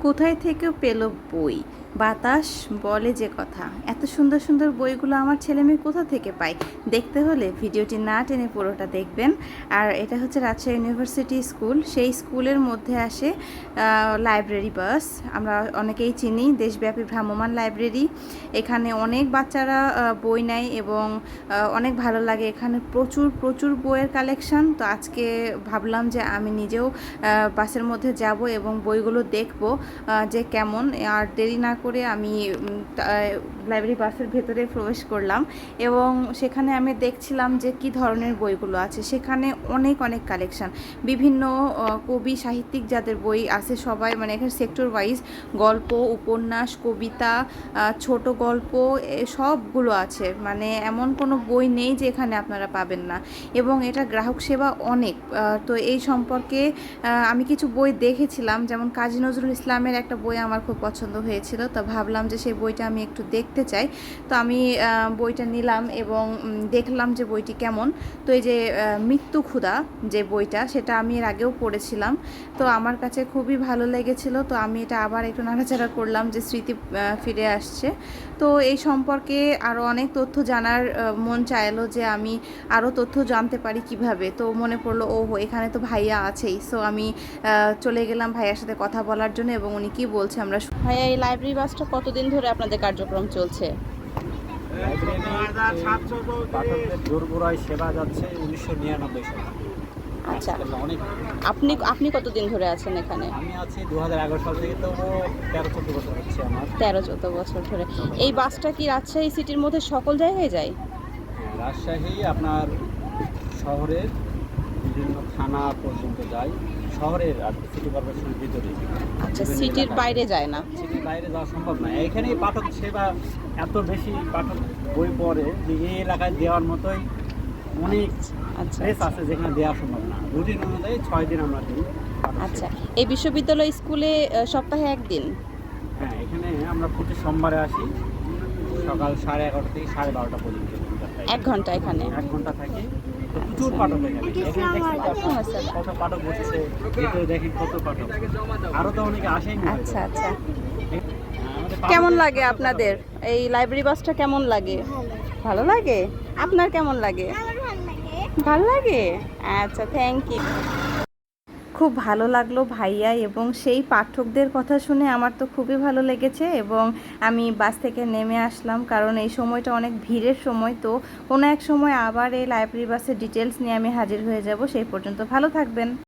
কোথায় থেকে পেল বই? বাতাস বলে যে কথা। এত সুন্দর সুন্দর বইগুলো আমার ছেলে মেয়ে কোথা থেকে পায়? দেখতে হলে ভিডিওটি না টেনে পুরোটা দেখবেন। আর এটা হচ্ছে রাজশাহী ইউনিভার্সিটি স্কুল। সেই স্কুলের মধ্যে আসে লাইব্রেরি বাস আমরা অনেকেই চিনি, দেশব্যাপী ভ্রাম্যমান লাইব্রেরি এখানে অনেক বাচ্চারা বই নেয় এবং অনেক ভালো লাগে। এখানে প্রচুর প্রচুর বইয়ের কালেকশন তো আজকে ভাবলাম যে আমি নিজেও বাসের মধ্যে যাব এবং বইগুলো দেখব যে কেমন। আর দেরি না করে আমি লাইব্রেরি বাসের ভেতরে প্রবেশ করলাম এবং সেখানে আমি দেখছিলাম যে কি ধরনের বইগুলো আছে। সেখানে অনেক অনেক কালেকশান বিভিন্ন কবি সাহিত্যিক যাদের বই আছে সবাই মানে এখানে সেক্টর ওয়াইজ গল্প, উপন্যাস, কবিতা ছোট গল্প সবগুলো আছে। মানে এমন কোনো বই নেই যে এখানে আপনারা পাবেন না। এবং এটা গ্রাহক সেবা অনেক। তো এই সম্পর্কে আমি কিছু বই দেখেছিলাম। যেমন কাজী নজরুল ইসলামের একটা বই আমার খুব পছন্দ হয়েছিল। তো ভাবলাম যে সেই বইটা আমি একটু দেখতে চাই। তো আমি বইটা নিলাম এবং দেখলাম যে বইটি কেমন। তো এই যে মৃত্যু ক্ষুধা যে বইটা, সেটা আমি এর আগেও পড়েছিলাম। তো আমার কাছে খুবই ভালো লেগেছিল। তো আমি এটা আবার একটু নাড়াচাড়া করলাম যে স্মৃতি ফিরে আসছে। তো এই সম্পর্কে আরও অনেক তথ্য জানার মন চাইলো যে আমি আরও তথ্য জানতে পারি কীভাবে। তো মনে পড়ল ও এখানে তো ভাইয়া আছেই। সো আমি চলে গেলাম ভাইয়ার সাথে কথা বলার জন্য এবং উনি কি বলছে আমরা ভাইয়া, এই লাইব্রেরি বাসটা কতদিন ধরে আপনাদের কার্যক্রম চলছে? সেবা যাচ্ছে উনিশশো নিরানব্বই সালে। আচ্ছা আপনি আপনি কতদিন ধরে আছেন এখানে? আমি আছি দু সাল থেকে তো তেরো চোদ্দ বছর হচ্ছে আমার। তেরো চোদ্দ বছর ধরে। এই বাসটা কি রাজশাহী সিটির মধ্যে সকল জায়গায় যায়? রাজশাহী আপনার শহরের থানা পর্যন্ত যায় শহরের আর সিটি কর্পোরেশনের ভিতরে আচ্ছা সিটির বাইরে যায় না? সিটির বাইরে যাওয়া সম্ভব নয় এখানেই পাঠক সেবা এত বেশি পাঠক বই পড়ে যে এই এলাকায় দেওয়ার মতোই অনেক আচ্ছা। প্লেস আছে যেখানে দেওয়া সম্ভব না। রুটিন অনুযায়ী ছয় দিন আমরা দিই আচ্ছা এই বিশ্ববিদ্যালয় স্কুলে সপ্তাহে একদিন? হ্যাঁ এখানে আমরা প্রতি সোমবারে আসি। সকাল সাড়ে এগারোটা থেকে সাড়ে বারোটা পর্যন্ত। এক ঘণ্টা এখানে? এক ঘণ্টা থাকি। প্রচুর পাঠক এখানে। আচ্ছা। কত পাঠক বসেছে ভিতরে দেখেন কত পাঠক। আরও তো অনেকে আসেনি আচ্ছা আচ্ছা। কেমন লাগে আপনাদের? এই লাইব্রেরি বাসটা কেমন লাগে? ভালো লাগে? আপনার কেমন লাগে? ভালো লাগে। আচ্ছা থ্যাংক ইউ খুব ভালো লাগল ভাইয়া এবং সেই পাঠকদের কথা শুনে আমার তো খুবই ভালো লেগেছে এবং আমি বাস থেকে নেমে আসলাম কারণ এই সময়টা অনেক ভিড়ের সময় তো কোনো এক সময় আবার এই লাইব্রেরি বাসের ডিটেলস নিয়ে আমি হাজির হয়ে যাব, সেই পর্যন্ত ভালো থাকবেন।